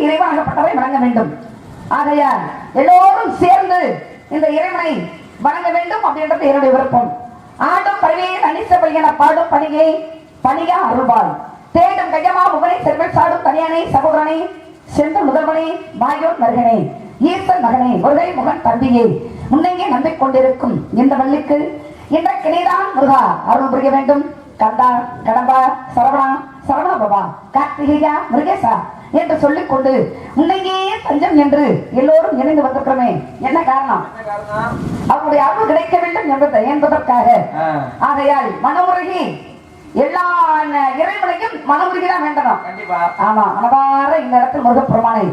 மனமுருகி இறைவனாகப்பட்டவரை வணங்க வேண்டும். ஆகையால் எல்லோரும் சேர்ந்து இந்த இறைவனை வணங்க வேண்டும் அப்படின்றது என்னுடைய விருப்பம். ஆண்டும் பறவையில் அனிச என பாடும் பணியை பணியா அருள்வாள். தேடும் கையமா முகனை செல்வன் சாடும் தனியானை சகோதரனை சென்று முதல்வனே மாயோன் மருகனே ஈசன் மகனே முருகை முகன் தம்பியே முன்னங்கே நம்பிக்கொண்டிருக்கும் இந்த வள்ளிக்கு இந்த கிணைதான் முருகா. அருள் புரிய வேண்டும். கந்தா கடம்பா சரவணா சரவணா பாபா கார்த்திகேயா முருகேசா. என்று சொல்லிக் கொண்டு முன்னையே தஞ்சம் என்று எல்லோரும் இணைந்து வந்திருக்கிறோமே. என்ன காரணம்? அவருடைய அருள் கிடைக்க வேண்டும் என்பதை என்பதற்காக. ஆகையால் மனமுருகி எல்லா இறைவனையும் மனமுருகி தான் வேண்டணும். ஆமா மனதார இந்த இடத்தில் முருகப்பெருமானை.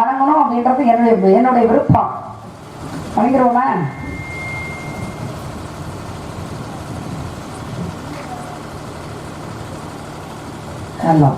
வணங்கணும் அப்படின்றது என்னுடைய என்னுடைய விருப்பம். வணங்கிடுவோமா? நல்லா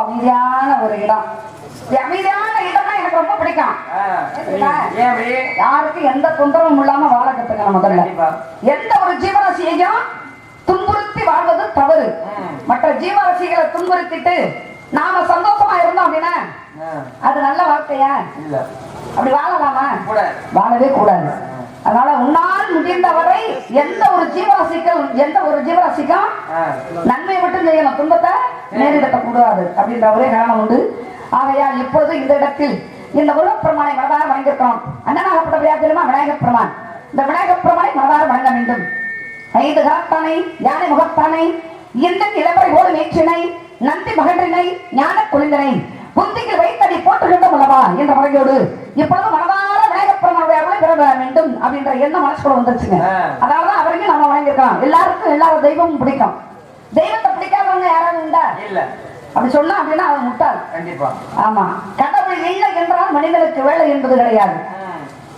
அமைதியான ஒரு இடம். அமைதியான இடம்னா எனக்கு ரொம்ப பிடிக்கும். யாருக்கும் எந்த தொந்தரவும் இல்லாம வாழ கத்துக்கணும் முதல்ல. எந்த ஒரு ஜீவராசியையும் துன்புறுத்தி வாழ்வது தவறு. மற்ற ஜீவராசிகளை துன்புறுத்திட்டு நாம சந்தோஷமா இருந்தோம் அப்படின்னா அது நல்ல வாழ்க்கையா? அப்படி வாழலாமா? வாழவே கூடாது. அதனால உன்னால் முடிந்தவரை எந்த ஒரு ஜீவராசிக்கும் எந்த ஒரு ஜீவராசிக்கும் நன்மை மட்டும் செய்யணும். துன்பத்தை நேரிடத்த கூடாது அப்படின்ற ஒரே காரணம் உண்டு. ஆகையால் இப்பொழுது இந்த இடத்தில் இந்த முருகப்பெருமானை மனதார வணங்கியிருக்கிறோம். அண்ணனாகப்பட்ட வியாக்கியமா விநாயகப் பெருமான் இந்த விநாயகப் பெருமானை மனதார வணங்க வேண்டும். ஐந்து கரத்தானை யானை முகத்தானை இந்த இளவரை ஓடு நேற்றினை நந்தி மகன்றினை ஞான குளிந்தனை புந்திக்கு வைத்தடி போட்டுகின்றோம் அல்லவா என்ற முறையோடு இப்பொழுது மனதார விநாயகப் பெருமானுடைய அருளை பெற வேண்டும் அப்படின்ற எண்ணம் மனசுக்குள்ள வந்துருச்சுங்க. அதாவது அவரையும் நம்ம வணங்கியிருக்கலாம் எல்லாருக்கும் எல்லா தெய்வமும் பிடிக்கும். தெய்வத்தை பிடிக்காதவங்க யாராவது உண்டா இல்ல. அப்படி சொன்னா அப்படின்னா அவன் முட்டாள். கண்டிப்பா. ஆமா. கடவுள் இல்லை என்றால் மனிதனுக்கு வேலை என்பது கிடையாது.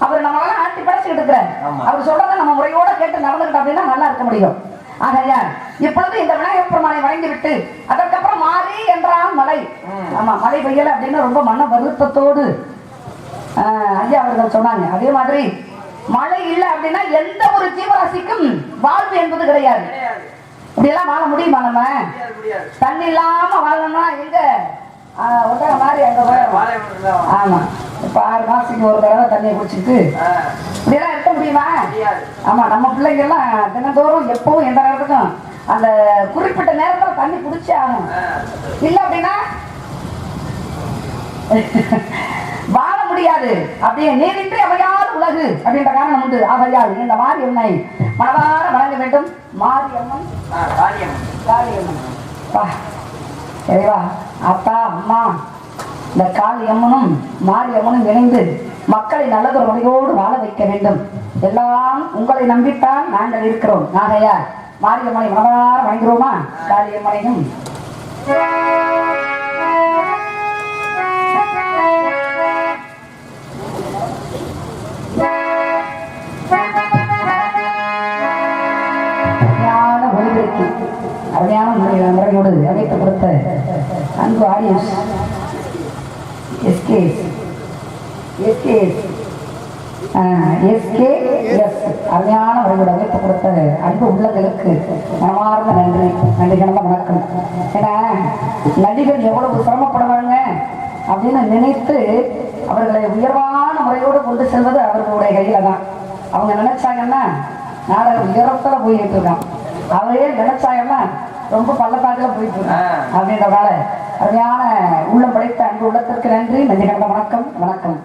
அவர் நம்மளால ஆட்டி படைச்சுக்கிட்டு இருக்கிறார். அவர் சொல்றதை நம்ம முறையோட கேட்டு நடந்துக்கிட்டோம் அப்படின்னா நல்லா இருக்க முடியும். ஆகையால் இப்பொழுது இந்த விநாயகப் பெருமானை வணங்கி விட்டு அதற்கப்புறம் மாறி என்றால் மழை ம். ஆமா மழை பெய்யல அப்படின்னு ரொம்ப மன வருத்தத்தோடு ஐயா அவர்கள் சொன்னாங்க. அதே மாதிரி மழை இல்லை அப்படின்னா எந்த ஒரு ஜீவராசிக்கும் வாழ்வு என்பது கிடையாது. இப்படியெல்லாம் வாழ முடியுமா நம்ம? தண்ணி இல்லாம வாழணும்னா எங்க? ஆஹ், ஒட்டக மாதிரி அங்க போயிடும் வாழை ஆமா. இப்ப ஆறு மாசத்துக்கு ஒரு தடவை தண்ணியை குடிச்சிட்டு இப்படியெல்லாம் இருக்க முடியுமா? முடியாது ஆமா நம்ம பிள்ளைங்க எல்லாம் தினந்தோறும் எப்பவும் எந்த நேரத்துக்கும் அந்த குறிப்பிட்ட நேரத்துல தண்ணி குடிச்சே ஆகணும். ஆ, இல்ல அப்படின்னா வாழ முடியாது. அப்படியே நீரின்றி அமையாத உலகு அப்படின்ற காரணம் உண்டு. ஆகையால் இந்த மாரியம்மனை மனதார வழங்க வேண்டும். மாரியம்மன் ஆ, சரிவா அப்பா அம்மா? இந்த காளியம்மனும் மாரியம்மனும் இணைந்து மக்களை நல்லதொரு முறையோடு வாழ வைக்க வேண்டும். எல்லாம் உங்களை நம்பித்தான் நாங்கள் இருக்கிறோம். நாகையா மாரியம்மனை மனதார வணங்குகிறோமா? காளியம்மனையும் அருமையான முறையில் முறையோடு அமைத்து கொடுத்த அன்பு audience SK. SK. SK. S. அருமையான முறையோடு அமைத்து கொடுத்த அன்பு உள்ளங்களுக்கு மனமார்ந்த நன்றி. நன்றி கணந்த வணக்கம். ஏன்னா நடிகர் எவ்வளவு சிரமப்படுவாங்க அப்படின்னு நினைத்து அவர்களை உயர்வான முறையோடு கொண்டு செல்வது அவர்களுடைய கையில தான். அவங்க நினைச்சாங்கன்னா நாடகம் உயரத்தில் போயிட்டு இருக்கான். அவரே நினைச்சாங்கன்னா ரொம்ப பள்ளத்தாக்குல போயிட்டு இருக்கான். அப்படின்றதால அருமையான உள்ளம் படைத்த அன்பு உள்ளத்திற்கு நன்றி. நன்றி கலந்த வணக்கம். வணக்கம்.